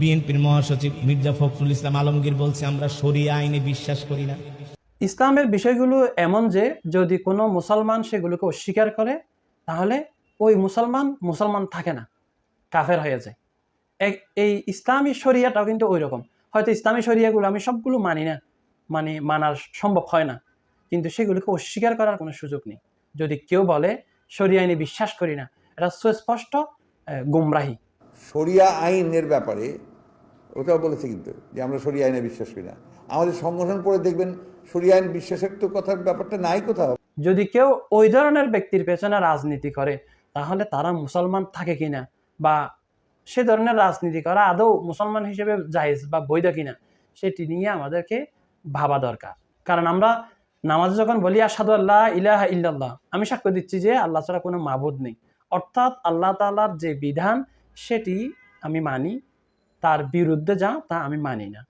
বিএনপির মহাসচিব মির্জা ফখরুল ইসলাম আলমগীর বলছে, আমরা শরিয়া আইনে বিশ্বাস করি না। ইসলামের বিষয়গুলো এমন যে, যদি কোনো মুসলমান সেগুলোকে অস্বীকার করে, তাহলে ওই মুসলমান মুসলমান থাকে না, কাফের হয়ে যায়। এই ইসলামী শরিয়াটাও কিন্তু ওই রকম হয়তো ইসলামী শরিয়াগুলো আমি সবগুলো মানি না মানে মানার সম্ভব হয় না, কিন্তু সেগুলোকে অস্বীকার করার কোনো সুযোগ নেই। যদি কেউ বলে শরিয়া আইনে বিশ্বাস করি না, এটা সুস্পষ্ট গুমরাহি। শরিয়া আইনের ব্যাপারে ওটাও বলেছে কিন্তু, যে আমরা শরিয়া আইনে বিশ্বাস করি না। আমাদের সংগঠন পড়ে দেখবেন শরিয়া আইন বিশ্বাসের তো কথার ব্যাপারটা নাই কোথাও। যদি কেউ ওই ধরনের ব্যক্তির পেছনে রাজনীতি করে, তাহলে তারা মুসলমান থাকে কিনা? বা সে ধরনের রাজনীতি করা আদৌ মুসলমান হিসেবে জায়েজ বা বৈধ কিনা? সেটি নিয়ে আমাদেরকে ভাবা দরকার। কারণ আমরা নামাজ যখন বলি আসাদু আল্লাহ ইলাহা ইল্লাল্লাহ, আমি সাক্ষ্য দিচ্ছি যে আল্লাহ ছাড়া কোনো মাবুদ নেই। অর্থাৎ আল্লাহ তাআলার যে বিধান সেটি আমি মানি তার বিরুদ্ধে যা তা আমি মানি না।